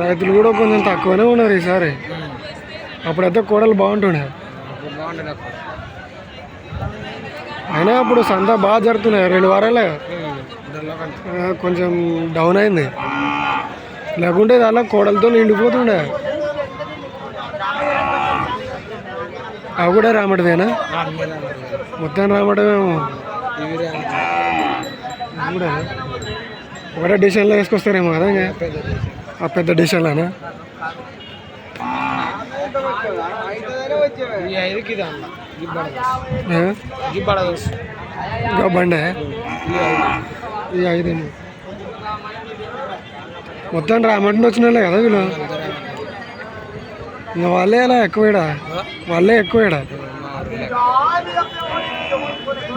రైతులు కూడా కొంచెం తక్కువనే ఉన్నారు ఈసారి. అప్పుడైతే కోడలు బాగుంటుండే. అయినా అప్పుడు సంత బాగా జరుగుతున్నాయి రెండు వారాలే. కొంచెం డౌన్ అయింది. లేకుంటే అలా కోడలతో నిండిపోతుండే. అవి కూడా రామటమేనా మొత్తం కూడా. ఒకటే డిసిషన్లో వేసుకొస్తారేమో కదా ఆ పెద్ద ఇంకా బండే? ఈ ఐదు ఐదేమో మొత్తం రామటం వచ్చిన వాళ్ళే కదా వీళ్ళు? ఇంకా వాళ్ళే అలా ఎక్కువ ఈడ వాళ్ళే ఎక్కువ ఈడ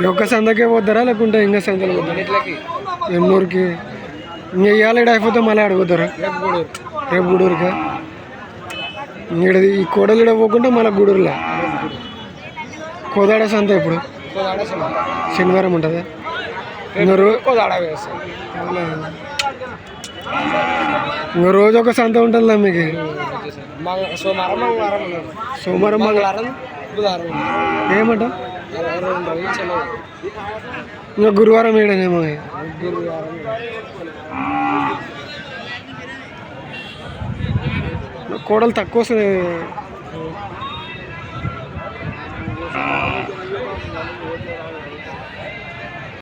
ఈ ఒక్క సందకే పోతారా లేకుంటే ఇంకా సందలు పోతారా? ఎన్నూరుకి? ఇంకా ఇవాళ అయిపోతే మళ్ళీ అడుగుతారా రేపు గూడూరు రేపు గూడూరుకా? ఈడ ఈ కోడలు పోకుంటే మళ్ళీ గూడూరులో? కోదాడ సంత ఇప్పుడు శనివారం ఉంటుందా? ఇంకా రోజు ఒక సంత ఉంటుందా మీకు. సోమవారం సోమవారం మంగళ ఇంకా గురువారం ఏడనేమో కోడలు తక్కువ వస్తుంది.